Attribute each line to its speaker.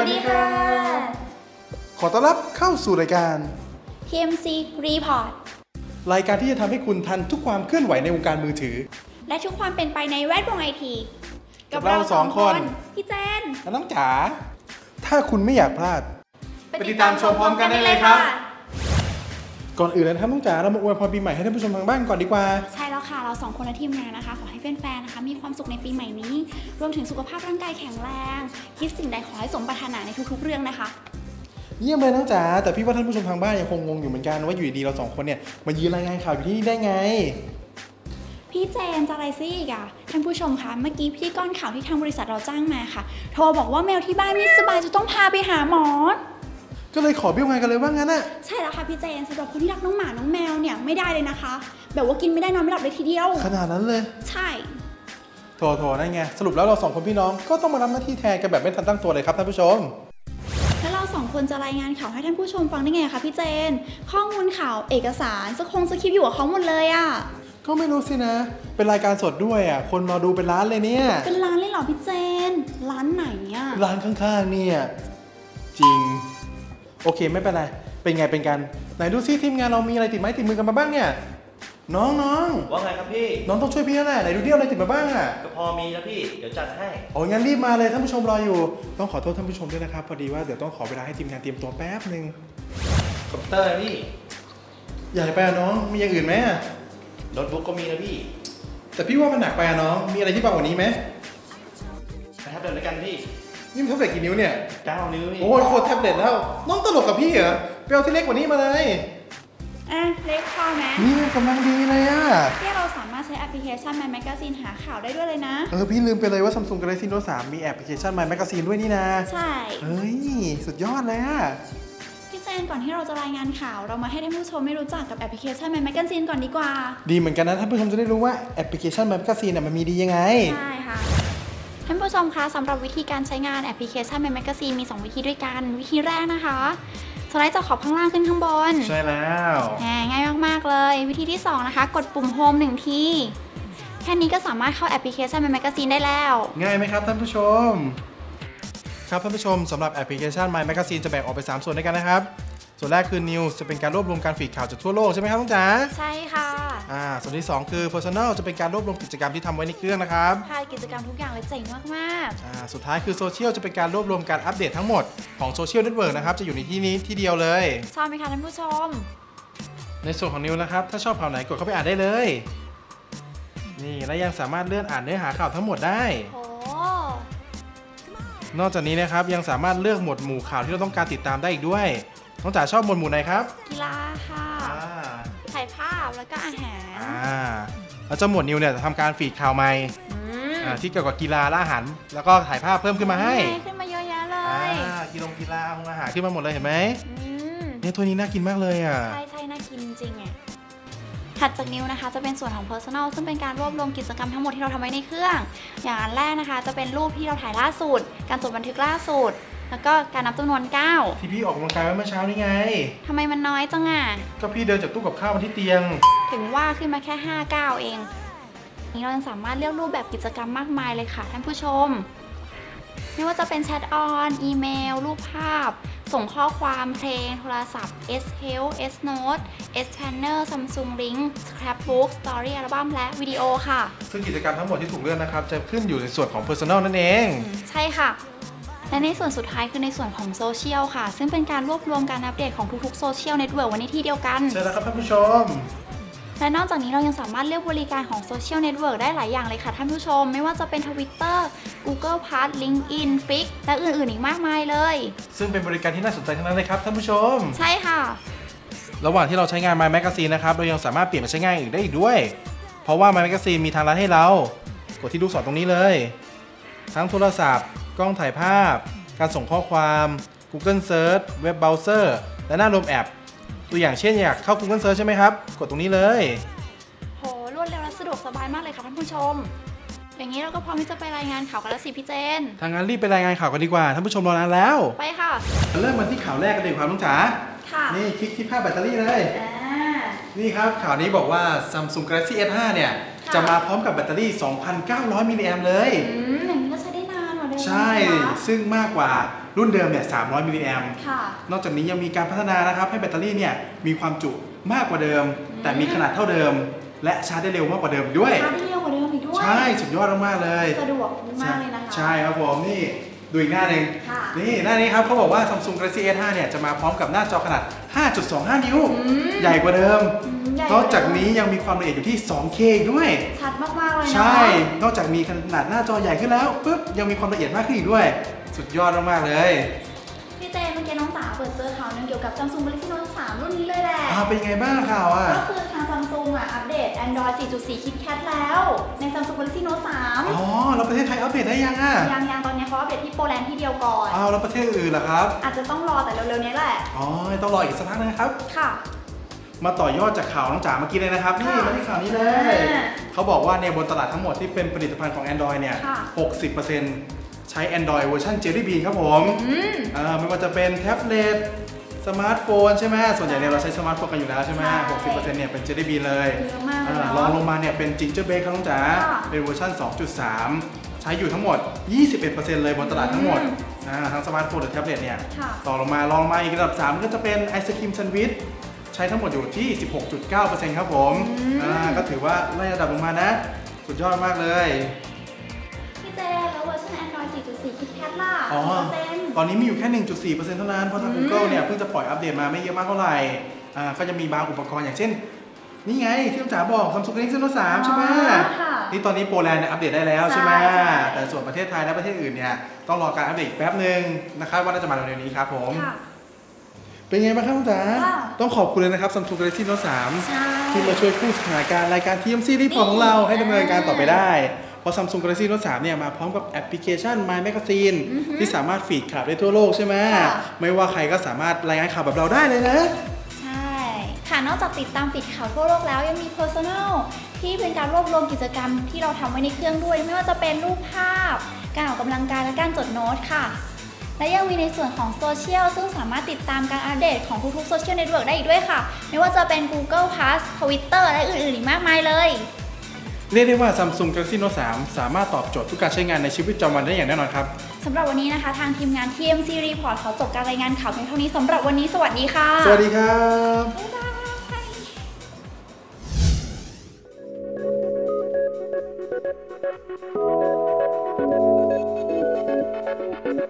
Speaker 1: วัสดีค่ะ
Speaker 2: ขอต้อนรับเข้าสู่รายการ
Speaker 1: PMC Report
Speaker 2: รายการที่จะทำให้คุณทันทุกความเคลื่อนไหวในวงการมือถือ
Speaker 1: และทุกความเป็นไปในแวดวงไอที
Speaker 2: กับเราสองคน
Speaker 1: พี่เจน
Speaker 2: และน้องจ๋าถ้าคุณไม่อยากพลาด ไปติดตามชมพร้อมกันได้เลยครับ ก่อนอื่นเลยนะครับน้องจ๋าเรามาอวยพรปีใหม่ให้ท่านผู้ชมทางบ้านก่อนดีกว่า
Speaker 1: ใช่แล้วค่ะ เราสองคนและทีมงานนะคะ ขอให้แฟนๆนะคะ มีความสุขในปีใหม่นี้ รวมถึงสุขภาพร่างกายแข็งแรง คิดสิ่งใดขอให้สมปรารถนาในทุกๆ เรื่องนะคะ
Speaker 2: เยี่ยมเลยน้องจ๋าแต่พี่ว่าท่านผู้ชมทางบ้านยังคงงงอยู่เหมือนกันว่าอยู่ดีๆเราสองคนเนี่ยมายืนรายงานข่าวอยู่ที่นี่ได้ไง
Speaker 1: พี่เจนจะอะไรซิอีกอะท่านผู้ชมคะเมื่อกี้พี่ก้อนข่าวที่ทางบริษัทเราจ้างมาค่ะ โทรบอกว่าแมวที่บ้านไม่สบายจะต้องพาไปหาหมอ
Speaker 2: ก็เลยขอเบี้ยวงานกันเลยว่างั้นอะ
Speaker 1: ใช่แล้วค่ะพี่เจนสำหรับคนที่รักน้องหมาน้องแมวเนี่ยไม่ได้เลยนะคะ แบบว่ากินไม่ได้นอนไม่หลับเลยทีเดียว
Speaker 2: ขนาดนั้นเลย
Speaker 1: ใช่
Speaker 2: โถโถนั่นไงสรุปแล้วเราสองคนพี่น้องก็ต้องมารับหน้าที่แทนกันแบบไม่ทันตั้งตัวเลยครับท่านผู้ชม
Speaker 1: แล้วเราสองคนจะรายงานข่าวให้ท่านผู้ชมฟังได้ไงคะพี่เจน ข้อมูลข่าวเอกสารสคงสคริปต์อยู่กับเขาหมดเลยอะ
Speaker 2: ก็ไม่รู้สินะ เป็นรายการสดด้วยอะ คนมาดูเป็นล้านเลยเนี่ย
Speaker 1: เป็นร้านเลยเหรอพี่เจน ร้านไหนอะ
Speaker 2: ร้านข้างๆเนี่ย จริง โอเคไม่เป็นไร เป็นไงเป็นกัน ไหนดูซิทีมงานเรามีอะไรติดไม้ติดมือกันมาบ้างเนี่ย น้องน้อง
Speaker 3: ว่าไงครับพี่
Speaker 2: น้องต้องช่วยพี่แล้วแหละไหนดูเดี่ยวอะไรติดมาบ้างอะ
Speaker 3: ก็พอมีนะพี่ เดี๋ยวจัดให้
Speaker 2: โอ้ยงั้นรีบมาเลยท่านผู้ชมรออยู่ ต้องขอโทษท่านผู้ชมด้วยนะครับ พอดีว่าเดี๋ยวต้องขอเวลาให้ทีมงานเตรียมตัวแป๊บหนึ่ง
Speaker 3: คอมพิวเตอร์นะพี่
Speaker 2: ใหญ่ไปอะน้อง มีอย่างอื่นไหมอะ
Speaker 3: โน้ตบุ๊กก็มีนะพี่
Speaker 2: แต่พี่ว่ามันหนักไปอะน้อง มีอะไรที่เบากว่านี้ไหม
Speaker 3: นะครับเดี๋ยวด้วยกันพี่
Speaker 2: นี่มันเท่าไหร่กี่นิ้วเนี่ย
Speaker 3: เก้านิ้วพี่
Speaker 2: โอ้ยโคตรแท็บเล็ตแล้วน้องตลกกับพี่เหรอไปเอาที่เล็กกว่านี้มาเลย
Speaker 1: อะเล็กพอไหม
Speaker 2: นี่มันกำลังดีเลยอะ
Speaker 1: ที่เราสามารถใช้แอปพลิเคชัน My Magazine หาข่าวได้ด้วยเลยนะ
Speaker 2: เออ พี่ลืมไปเลยว่า Samsung Galaxy Note 3 มีแอปพลิเคชัน My Magazine ด้วยนี่นะ
Speaker 1: ใช่
Speaker 2: เฮ้ย สุดยอดเลยอะ
Speaker 1: พี่เจนก่อนที่เราจะรายงานข่าว เรามาให้ท่านผู้ชมไม่รู้จักกับแอปพลิเคชัน My Magazine ก่อนดีกว่า
Speaker 2: ดีเหมือนกันนะท่านผู้ชมจะได้รู้ว่าแอปพลิเคชัน My Magazine น่ะมันมีดียังไง
Speaker 1: ใช่ค่ะ ท่านผู้ชมคะสำหรับวิธีการใช้งานแอปพลิเคชัน My Magazine มี 2 วิธีด้วยกัน วิธีแรกนะคะสไลด์จากขอบข้างล่างขึ้นข้างบน
Speaker 2: ใช่แล้ว
Speaker 1: แหมง่ายมากๆเลย วิธีที่ 2 นะคะ กดปุ่มโฮมหนึ่งทีแค่นี้ก็สามารถเข้าแอปพลิเคชัน My Magazine ได้แล้ว
Speaker 2: ง่ายไหมครับท่านผู้ชม ครับท่านผู้ชมสำหรับแอปพลิเคชัน My Magazine จะแบ่งออกเป็น3ส่วนด้วยกันนะครับ ส่วนแรกคือ News จะเป็นการรวบรวมการฟีดข่าวจากทั่วโลกใช่ไหมครับน้องจ๋า
Speaker 1: ใช่ค่ะ
Speaker 2: อ่าส่วนที่ 2 คือ Personal จะเป็นการรวบรวมกิจกรรมที่ทำไว้ในเครื่องนะครับ
Speaker 1: ถ่ายกิจกรรมทุกอย่างเลยเจ๋งมาก
Speaker 2: อ่าสุดท้ายคือ Social จะเป็นการรวบรวมการอัปเดตทั้งหมดของโซเชียลเน็ตเวิร์กนะครับจะอยู่ในที่นี้ที่เดียวเลย
Speaker 1: ๆชอบไหมคะท่านผู้ชม
Speaker 2: ในส่วนของนิวนะครับถ้าชอบข่าวไหนกดเข้าไปอ่านได้เลย นี่และยังสามารถเลื่อนอ่านเนื้อหาข่าวทั้งหมดได้
Speaker 1: โอ้
Speaker 2: นอกจากนี้นะครับยังสามารถเลือกหมวดหมู่ข่าวที่เราต้องการติดตามได้อีกด้วย น้องจ๋าชอบหมวดหมู่ไหนครับ
Speaker 1: กีฬาค่ะ
Speaker 2: อ่า
Speaker 1: ถ่ายภาพแล้วก็อาหาร
Speaker 2: อ่าแล้วเจ้าหมวดนิวเนี่ยจะทำการฟีดข่าวใหม่
Speaker 1: อืม
Speaker 2: อ่าที่เกี่ยวกับกีฬาและอาหาร แล้วก็ถ่ายภาพเพิ่มขึ้นมาให้
Speaker 1: นี่ขึ้นมาเยอะแยะเล
Speaker 2: อ่ายกีฬากีฬาอาหารขึ้นมาหมดเลยเห็นไหม
Speaker 1: อืม
Speaker 2: เนี่ยตัวนี้น่ากินมากเลยอะ
Speaker 1: ใช่ใช่น่ากินจริงๆอะถัดจากนิ้วนะคะจะเป็นส่วนของ Personal ซึ่งเป็นการรวบรวมกิจกรรมทั้งหมดที่เราทำไว้ในเครื่อง อย่างอันแรกนะคะ จะเป็นรูปที่เราถ่ายล่าสุด การจดบันทึกล่าสุด แล้วก็การนับจำนวนก้าว
Speaker 2: ที่พี่ออกกำลังกายไว้เมื่อเช้านี่ไง
Speaker 1: ทำไมมันน้อยจังอะ
Speaker 2: ก็พี่เดินจากตู้กับข้าวมาที่เตียง
Speaker 1: ถึงว่าขึ้นมาแค่5ก้าวเอง นี้เรายังสามารถเลือกรูปแบบกิจกรรมมากมายเลยค่ะท่านผู้ชม ไม่ว่าจะเป็นแชทออน อีเมล รูปภาพ ส่งข้อความเพลง โทรศัพท์ S Help S Note S Planner Samsung Link Scrapbook Story Album และวิดีโอค่ะ
Speaker 2: ซึ่งกิจกรรมทั้งหมดที่ถูกเลือกนะครับ จะขึ้นอยู่ในส่วนของ Personal นั่นเอง
Speaker 1: อืมใช่ค่ะ และในส่วนสุดท้ายคือในส่วนของโซเชียลค่ะ ซึ่งเป็นการรวบรวมการอัปเดตของทุกๆโซเชียลเน็ตเวิร์กไว้ในที่เดียวกัน
Speaker 2: ใช่แล้วครับท่านผู้ชม
Speaker 1: และนอกจากนี้เรายังสามารถเลือกบริการของโซเชียลเน็ตเวิร์กได้หลายอย่างเลยค่ะท่านผู้ชม ไม่ว่าจะเป็น Twitter Google Plus LinkedIn Fix และอื่นๆอีกมากมายเลย
Speaker 2: ซึ่งเป็นบริการที่น่าสนใจทั้งนั้นเลยครับท่านผู้ชม
Speaker 1: ใช่ค่ะ
Speaker 2: ระหว่างที่เราใช้งาน My Magazine นะครับเรายังสามารถเปลี่ยนมาใช้งานอื่นได้อีกด้วย เพราะว่า My Magazine มีทางลัดให้เรา กดที่ลูกศรตรงนี้เลย ทั้งโทรศัพท์ กล้องถ่ายภาพ การส่งข้อความ Google Search เว็บเบราว์เซอร์และหน้าลมแอป ตัวอย่างเช่นอยากเข้า Google Search ใช่ไหมครับ กดตรงนี้เลย
Speaker 1: โห รวดเร็วและสะดวกสบายมากเลยค่ะท่านผู้ชม อย่างนี้เราก็พร้อมที่จะไปรายงานข่าวกันแล้วสิพี่เจน
Speaker 2: ทางนั้นรีบไปรายงานข่าวกันดีกว่าท่านผู้ชมรอนานแล้ว
Speaker 1: ไปค่ะ
Speaker 2: เริ่มมาที่ข่าวแรกกันดีกว่าน้องจ๋า
Speaker 1: ค่ะ
Speaker 2: นี่คลิกที่ภาพแบตเตอรี่เลย
Speaker 1: อ่า
Speaker 2: นี่ครับข่าวนี้บอกว่า Samsung Galaxy S5 เนี่ย
Speaker 1: ค่ะ
Speaker 2: จะมาพร้อมกับแบตเตอรี่ 2,900 มิลลิแอมป์เลย
Speaker 1: อืมอย่างนี้ก็ ใช้ได้นานกว่าเดิม
Speaker 2: ใช่
Speaker 1: นะคะ
Speaker 2: ซึ่งมากกว่ารุ่นเดิมเนี่ย 300 มิลลิแอม
Speaker 1: ค่ะ
Speaker 2: นอกจากนี้ยังมีการพัฒนานะครับ ให้แบตเตอรี่เนี่ยมีความจุมากกว่าเดิม แต่มีขนาดเท่าเดิม และชาร์จได้เร็วมากกว่าเดิมด้วย
Speaker 1: ชาร์จได้เร็วกว่าเดิมอีกด้วย
Speaker 2: ใช่ สุดยอดมากๆเลย
Speaker 1: สะดวกมากเลยนะคะ
Speaker 2: ใช่ครับผมนี่ดูอีกหน้าหนึ่ง
Speaker 1: ค่ะ
Speaker 2: นี่หน้านี้ครับเขาบอกว่า Samsung Galaxy S5 เนี่ยจะมาพร้อมกับหน้าจอขนาด 5.25 นิ้ว
Speaker 1: อืม
Speaker 2: ใหญ่กว่าเดิม
Speaker 1: อืมใหญ่
Speaker 2: นอกจากนี้ยังมีความละเอียดอยู่ที่ 2K อีกด้วย
Speaker 1: ชัดมากๆเลยเนาะ
Speaker 2: ใช่ นอกจากมีขนาดหน้าจอใหญ่ขึ้นแล้วปุ๊บยังมีความละเอียดมากขึ้นอีกด้วย สุดยอดมากๆเลย
Speaker 1: พี่เจเมื่อกี้น้องสาวเปิดเจอข่าวหนึงเกี่ยวกับ Samsung Galaxy Note 3 รุ่นนี้เลยแหละ
Speaker 2: อ่าเป็นยังไงบ้างข่าวอะ
Speaker 1: ก็คือทาง Samsung อะอัปเดต Android 4.4 KitKat แล้วใน Samsung Galaxy Note 3
Speaker 2: อ๋อแล้วประเทศไทยอัปเดตได้ยังอะ
Speaker 1: ยังยังตอนนี้เขาอัปเดตที่โปแลนด์ที่เดียวก่อน
Speaker 2: อ้าวแล้วประเทศอื่นล่ะครับ
Speaker 1: อาจจะต้องรอแต่เร็วๆนี้แหละ
Speaker 2: อ๋อต้องรออีกสักพักนึงนะครับ
Speaker 1: ค่ะ
Speaker 2: มาต่อยอดจากข่าวน้องจ๋าเมื่อกี้เลยนะครับ นี่
Speaker 1: ค่ะ
Speaker 2: มาที่ข่าวนี้เลย
Speaker 1: อ่า
Speaker 2: เขาบอกว่าเนี่ยบนตลาดทั้งหมดที่เป็นผลิตภัณฑ์ของ Android เนี่ย
Speaker 1: ค่ะ
Speaker 2: 60%ใช้ Android เวอร์ชัน Jelly Bean ครับผม
Speaker 1: อืม
Speaker 2: อ่าไม่ว่าจะเป็นแท็บเล็ตสมาร์ทโฟนใช่ไหมส่วนใหญ่เนี่ยเราใช้สมาร์ทโฟนกันอยู่แล้วใช่ไหม
Speaker 1: ใช่
Speaker 2: 60%เนี่ยเป็น Jelly Bean เลย
Speaker 1: เยอะมากเลย
Speaker 2: อ่า
Speaker 1: เนาะ
Speaker 2: ลองลงมาเนี่ยเป็น Ginger Bake ครับน้องจ๋า
Speaker 1: ค่ะ
Speaker 2: เป็นเวอร์ชัน2.3 ใช้อยู่ทั้งหมด 21%เลยบนตลาดทั้งหมด
Speaker 1: อืม
Speaker 2: อ่าทั้งสมาร์ทโฟนหรือแท็บเล็ตเนี่ย
Speaker 1: ค่ะ
Speaker 2: ต่อลงมาลองมาอีกระดับ 3 ก็จะเป็นไอศครีมแซนด์วิชใช้ทั้งหมดอยู่ที่ 16.9%ครับผม
Speaker 1: อืม
Speaker 2: อ่าก็ถือว่าไล่ระดับลงมานะ สุดยอดมากเลย
Speaker 1: พี่เจแล้วเวอร์ชัน Android 4.4 KitKat ล่ะ
Speaker 2: อ๋อ
Speaker 1: เปอร์เซ็นต์
Speaker 2: ตอนนี้มีอยู่แค่ 1.4%เท่านั้น เพราะทาง
Speaker 1: อืม
Speaker 2: Google เนี่ยเพิ่งจะปล่อยอัปเดตมาไม่เยอะมากเท่าไหร่ อ่า ก็จะมีบางอุปกรณ์อย่างเช่น นี่ไงที่ต้องจ๋าบอก Samsung Galaxy Note 3 ใช่ไหม
Speaker 1: อ๋อค่ะ
Speaker 2: นี่ตอนนี้โปรแลนด์เนี่ยอัปเดตได้แล้วใช่ไหม
Speaker 1: ใช่ใช่
Speaker 2: แต่ส่วนประเทศไทยและประเทศอื่นเนี่ยต้องรอการอัปเดตอีกแป๊บหนึ่งนะครับว่าน่าจะมาเร็วๆนี้ครับผม
Speaker 1: ค่ะ
Speaker 2: เป็นไงบ้างครับน้องจ๋า
Speaker 1: ค่ะ
Speaker 2: ต้องขอบคุณเลยนะครับ Samsung Galaxy Note 3
Speaker 1: ใช่
Speaker 2: ที่มาช่วยกู้สถานการณ์รายการ TMC Report ของเราให้ดำเนินการต่อไปได้ เพราะ Samsung Galaxy Note 3เนี่ยมาพร้อมกับแอปพลิเคชัน My Magazine
Speaker 1: อือฮึ
Speaker 2: ที่สามารถฟีดข่าวได้ทั่วโลกใช่ไหม
Speaker 1: ค่ะ
Speaker 2: ไม่ว่าใครก็สามารถรายงานข่าวแบบเราได้เลยนะ
Speaker 1: ใช่ค่ะนอกจากติดตามปิดข่าวทั่วโลกแล้วยังมี Personal ที่เป็นการรวบรวมกิจกรรมที่เราทำไว้ในเครื่องด้วย ไม่ว่าจะเป็นรูปภาพ การออกกำลังกายและการจดโน้ตค่ะ และยังมีในส่วนของโซเชียลซึ่งสามารถติดตามการอัปเดตของทุกๆโซเชียลเน็ตเวิร์กได้อีกด้วยค่ะ ไม่ว่าจะเป็น Google Plus Twitter และอื่นๆอีกมากมายเลย
Speaker 2: เรียกได้ว่า Samsung Galaxy Note 3 สามารถตอบโจทย์ทุกการใช้งานในชีวิตประจำวันได้อย่างแน่นอนครับ
Speaker 1: สำหรับวันนี้นะคะ ทางทีมงาน TMC Report ขอจบการรายงานข่าวเพียงเท่านี้สำหรับวันนี้สวัสดีค่ะ
Speaker 2: สวัสดีครับ
Speaker 1: บ๊ายบาย
Speaker 4: Thank you.